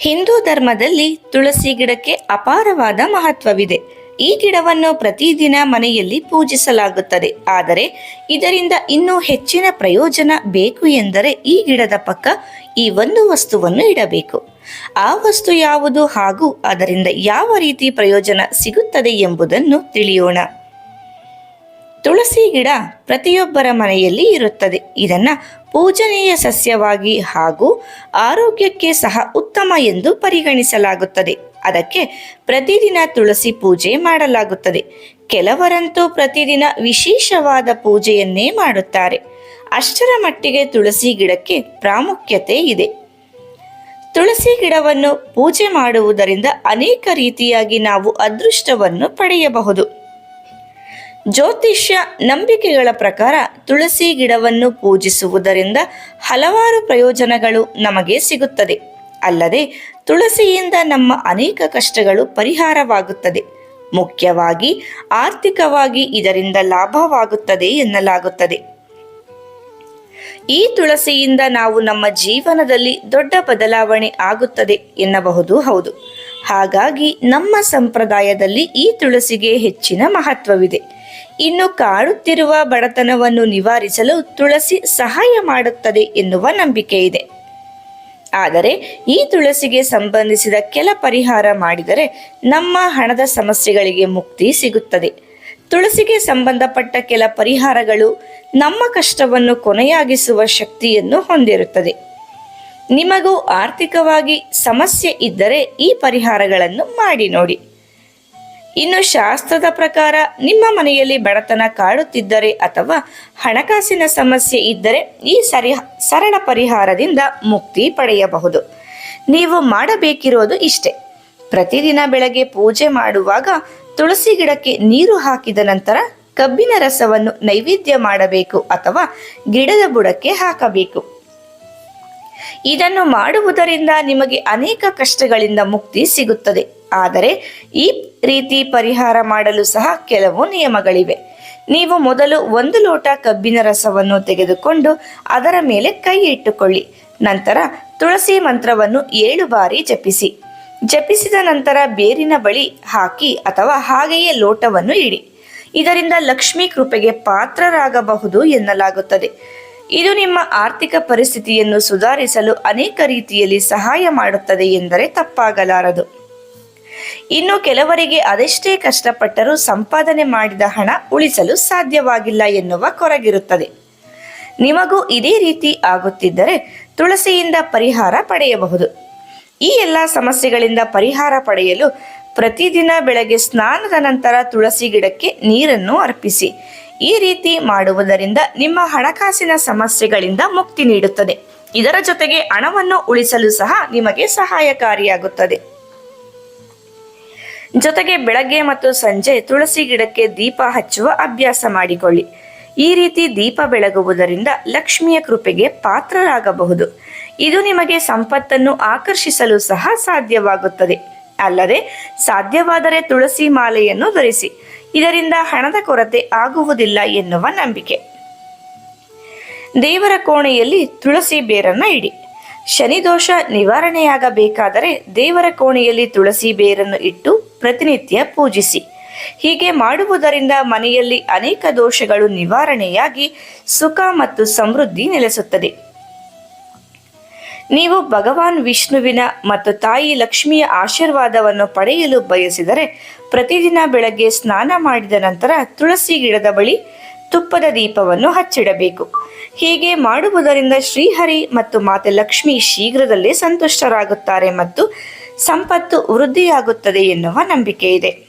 ಹಿಂದೂ ಧರ್ಮದಲ್ಲಿ ತುಳಸಿ ಗಿಡಕ್ಕೆ ಅಪಾರವಾದ ಮಹತ್ವವಿದೆ. ಈ ಗಿಡವನ್ನು ಪ್ರತಿದಿನ ಮನೆಯಲ್ಲಿ ಪೂಜಿಸಲಾಗುತ್ತದೆ. ಆದರೆ ಇದರಿಂದ ಇನ್ನೂ ಹೆಚ್ಚಿನ ಪ್ರಯೋಜನ ಬೇಕು ಎಂದರೆ ಈ ಗಿಡದ ಪಕ್ಕ ಈ ಒಂದು ವಸ್ತುವನ್ನು ಇಡಬೇಕು. ಆ ವಸ್ತು ಯಾವುದು ಹಾಗೂ ಅದರಿಂದ ಯಾವ ರೀತಿ ಪ್ರಯೋಜನ ಸಿಗುತ್ತದೆ ಎಂಬುದನ್ನು ತಿಳಿಯೋಣ. ತುಳಸಿ ಗಿಡ ಪ್ರತಿಯೊಬ್ಬರ ಮನೆಯಲ್ಲಿ ಇರುತ್ತದೆ. ಇದನ್ನು ಪೂಜನೀಯ ಸಸ್ಯವಾಗಿ ಹಾಗೂ ಆರೋಗ್ಯಕ್ಕೆ ಸಹ ಉತ್ತಮ ಎಂದು ಪರಿಗಣಿಸಲಾಗುತ್ತದೆ. ಅದಕ್ಕೆ ಪ್ರತಿದಿನ ತುಳಸಿ ಪೂಜೆ ಮಾಡಲಾಗುತ್ತದೆ. ಕೆಲವರಂತೂ ಪ್ರತಿದಿನ ವಿಶೇಷವಾದ ಪೂಜೆಯನ್ನೇ ಮಾಡುತ್ತಾರೆ. ಅಷ್ಟರ ಮಟ್ಟಿಗೆ ತುಳಸಿ ಗಿಡಕ್ಕೆ ಪ್ರಾಮುಖ್ಯತೆ ಇದೆ. ತುಳಸಿ ಗಿಡವನ್ನು ಪೂಜೆ ಮಾಡುವುದರಿಂದ ಅನೇಕ ರೀತಿಯಾಗಿ ನಾವು ಅದೃಷ್ಟವನ್ನು ಪಡೆಯಬಹುದು. ಜ್ಯೋತಿಷ್ಯ ನಂಬಿಕೆಗಳ ಪ್ರಕಾರ ತುಳಸಿ ಗಿಡವನ್ನು ಪೂಜಿಸುವುದರಿಂದ ಹಲವಾರು ಪ್ರಯೋಜನಗಳು ನಮಗೆ ಸಿಗುತ್ತದೆ. ಅಲ್ಲದೆ ತುಳಸಿಯಿಂದ ನಮ್ಮ ಅನೇಕ ಕಷ್ಟಗಳು ಪರಿಹಾರವಾಗುತ್ತದೆ. ಮುಖ್ಯವಾಗಿ ಆರ್ಥಿಕವಾಗಿ ಇದರಿಂದ ಲಾಭವಾಗುತ್ತದೆ ಎನ್ನಲಾಗುತ್ತದೆ. ಈ ತುಳಸಿಯಿಂದ ನಾವು ನಮ್ಮ ಜೀವನದಲ್ಲಿ ದೊಡ್ಡ ಬದಲಾವಣೆ ಆಗುತ್ತದೆ ಎನ್ನಬಹುದು ಹೌದು. ಹಾಗಾಗಿ ನಮ್ಮ ಸಂಪ್ರದಾಯದಲ್ಲಿ ಈ ತುಳಸಿಗೆ ಹೆಚ್ಚಿನ ಮಹತ್ವವಿದೆ. ಇನ್ನು ಕಾಡುತ್ತಿರುವ ಬಡತನವನ್ನು ನಿವಾರಿಸಲು ತುಳಸಿ ಸಹಾಯ ಮಾಡುತ್ತದೆ ಎನ್ನುವ ನಂಬಿಕೆ ಇದೆ. ಆದರೆ ಈ ತುಳಸಿಗೆ ಸಂಬಂಧಿಸಿದ ಕೆಲ ಪರಿಹಾರ ಮಾಡಿದರೆ ನಮ್ಮ ಹಣದ ಸಮಸ್ಯೆಗಳಿಗೆ ಮುಕ್ತಿ ಸಿಗುತ್ತದೆ. ತುಳಸಿಗೆ ಸಂಬಂಧಪಟ್ಟ ಕೆಲ ಪರಿಹಾರಗಳು ನಮ್ಮ ಕಷ್ಟವನ್ನು ಕೊನೆಯಾಗಿಸುವ ಶಕ್ತಿಯನ್ನು ಹೊಂದಿರುತ್ತದೆ. ನಿಮಗೂ ಆರ್ಥಿಕವಾಗಿ ಸಮಸ್ಯೆ ಇದ್ದರೆ ಈ ಪರಿಹಾರಗಳನ್ನು ಮಾಡಿ ನೋಡಿ. ಇನ್ನು ಶಾಸ್ತ್ರದ ಪ್ರಕಾರ ನಿಮ್ಮ ಮನೆಯಲ್ಲಿ ಬಡತನ ಕಾಡುತ್ತಿದ್ದರೆ ಅಥವಾ ಹಣಕಾಸಿನ ಸಮಸ್ಯೆ ಇದ್ದರೆ ಈ ಸರಿ ಸರಳ ಪರಿಹಾರದಿಂದ ಮುಕ್ತಿ ಪಡೆಯಬಹುದು. ನೀವು ಮಾಡಬೇಕಿರೋದು ಇಷ್ಟೇ. ಪ್ರತಿದಿನ ಬೆಳಗ್ಗೆ ಪೂಜೆ ಮಾಡುವಾಗ ತುಳಸಿ ಗಿಡಕ್ಕೆ ನೀರು ಹಾಕಿದ ನಂತರ ಕಬ್ಬಿನ ರಸವನ್ನು ನೈವೇದ್ಯ ಮಾಡಬೇಕು ಅಥವಾ ಗಿಡದ ಬುಡಕ್ಕೆ ಹಾಕಬೇಕು. ಇದನ್ನು ಮಾಡುವುದರಿಂದ ನಿಮಗೆ ಅನೇಕ ಕಷ್ಟಗಳಿಂದ ಮುಕ್ತಿ ಸಿಗುತ್ತದೆ. ಆದರೆ ಈ ರೀತಿ ಪರಿಹಾರ ಮಾಡಲು ಸಹ ಕೆಲವು ನಿಯಮಗಳಿವೆ. ನೀವು ಮೊದಲು ಒಂದು ಲೋಟ ಕಬ್ಬಿನ ರಸವನ್ನು ತೆಗೆದುಕೊಂಡು ಅದರ ಮೇಲೆ ಕೈ ಇಟ್ಟುಕೊಳ್ಳಿ. ನಂತರ ತುಳಸಿ ಮಂತ್ರವನ್ನು ಏಳು ಬಾರಿ ಜಪಿಸಿ. ಜಪಿಸಿದ ನಂತರ ಬೇರಿನ ಬಳಿ ಹಾಕಿ ಅಥವಾ ಹಾಗೆಯೇ ಲೋಟವನ್ನು ಇಡಿ. ಇದರಿಂದ ಲಕ್ಷ್ಮೀ ಕೃಪೆಗೆ ಪಾತ್ರರಾಗಬಹುದು ಎನ್ನಲಾಗುತ್ತದೆ. ಇದು ನಿಮ್ಮ ಆರ್ಥಿಕ ಪರಿಸ್ಥಿತಿಯನ್ನು ಸುಧಾರಿಸಲು ಅನೇಕ ರೀತಿಯಲ್ಲಿ ಸಹಾಯ ಮಾಡುತ್ತದೆ ಎಂದರೆ ತಪ್ಪಾಗಲಾರದು. ಇನ್ನು ಕೆಲವರಿಗೆ ಅದೆಷ್ಟೇ ಕಷ್ಟಪಟ್ಟರೂ ಸಂಪಾದನೆ ಮಾಡಿದ ಹಣ ಉಳಿಸಲು ಸಾಧ್ಯವಾಗಿಲ್ಲ ಎನ್ನುವ ಕೊರಗಿರುತ್ತದೆ. ನಿಮಗೂ ಇದೇ ರೀತಿ ಆಗುತ್ತಿದ್ದರೆ ತುಳಸಿಯಿಂದ ಪರಿಹಾರ ಪಡೆಯಬಹುದು. ಈ ಎಲ್ಲ ಸಮಸ್ಯೆಗಳಿಂದ ಪರಿಹಾರ ಪಡೆಯಲು ಪ್ರತಿದಿನ ಬೆಳಗ್ಗೆ ಸ್ನಾನದ ನಂತರ ತುಳಸಿ ಗಿಡಕ್ಕೆ ನೀರನ್ನು ಅರ್ಪಿಸಿ ಈ ರೀತಿ ಮಾಡುವುದರಿಂದ ನಿಮ್ಮ ಹಣಕಾಸಿನ ಸಮಸ್ಯೆಗಳಿಂದ ಮುಕ್ತಿ ನೀಡುತ್ತದೆ. ಇದರ ಜೊತೆಗೆ ಹಣವನ್ನು ಉಳಿಸಲು ಸಹ ನಿಮಗೆ ಸಹಾಯಕಾರಿಯಾಗುತ್ತದೆ. ಜೊತೆಗೆ ಬೆಳಗ್ಗೆ ಮತ್ತು ಸಂಜೆ ತುಳಸಿ ಗಿಡಕ್ಕೆ ದೀಪ ಹಚ್ಚುವ ಅಭ್ಯಾಸ ಮಾಡಿಕೊಳ್ಳಿ. ಈ ರೀತಿ ದೀಪ ಬೆಳಗುವುದರಿಂದ ಲಕ್ಷ್ಮಿಯ ಕೃಪೆಗೆ ಪಾತ್ರರಾಗಬಹುದು. ಇದು ನಿಮಗೆ ಸಂಪತ್ತನ್ನು ಆಕರ್ಷಿಸಲು ಸಹ ಸಾಧ್ಯವಾಗುತ್ತದೆ. ಅಲ್ಲದೆ, ಸಾಧ್ಯವಾದರೆ ತುಳಸಿ ಮಾಲೆಯನ್ನು ಧರಿಸಿ. ಇದರಿಂದ ಹಣದ ಕೊರತೆ ಆಗುವುದಿಲ್ಲ ಎನ್ನುವ ನಂಬಿಕೆ. ದೇವರ ಕೋಣೆಯಲ್ಲಿ ತುಳಸಿ ಬೇರನ್ನ ಇಡಿ. ಶನಿದೋಷ ನಿವಾರಣೆಯಾಗಬೇಕಾದರೆ ದೇವರ ಕೋಣೆಯಲ್ಲಿ ತುಳಸಿ ಬೇರನ್ನು ಇಟ್ಟು ಪ್ರತಿನಿತ್ಯ ಪೂಜಿಸಿ. ಹೀಗೆ ಮಾಡುವುದರಿಂದ ಮನೆಯಲ್ಲಿ ಅನೇಕ ದೋಷಗಳು ನಿವಾರಣೆಯಾಗಿ ಸುಖ ಮತ್ತು ಸಮೃದ್ಧಿ ನೆಲೆಸುತ್ತದೆ. ನೀವು ಭಗವಾನ್ ವಿಷ್ಣುವಿನ ಮತ್ತು ತಾಯಿ ಲಕ್ಷ್ಮಿಯ ಆಶೀರ್ವಾದವನ್ನು ಪಡೆಯಲು ಬಯಸಿದರೆ ಪ್ರತಿದಿನ ಬೆಳಗ್ಗೆ ಸ್ನಾನ ಮಾಡಿದ ನಂತರ ತುಳಸಿ ಗಿಡದ ಬಳಿ ತುಪ್ಪದ ದೀಪವನ್ನು ಹಚ್ಚಿಡಬೇಕು. ಹೀಗೆ ಮಾಡುವುದರಿಂದ ಶ್ರೀಹರಿ ಮತ್ತು ಮಾತೆ ಲಕ್ಷ್ಮಿ ಶೀಘ್ರದಲ್ಲೇ ಸಂತುಷ್ಟರಾಗುತ್ತಾರೆ ಮತ್ತು ಸಂಪತ್ತು ವೃದ್ಧಿಯಾಗುತ್ತದೆ ಎನ್ನುವ ನಂಬಿಕೆ ಇದೆ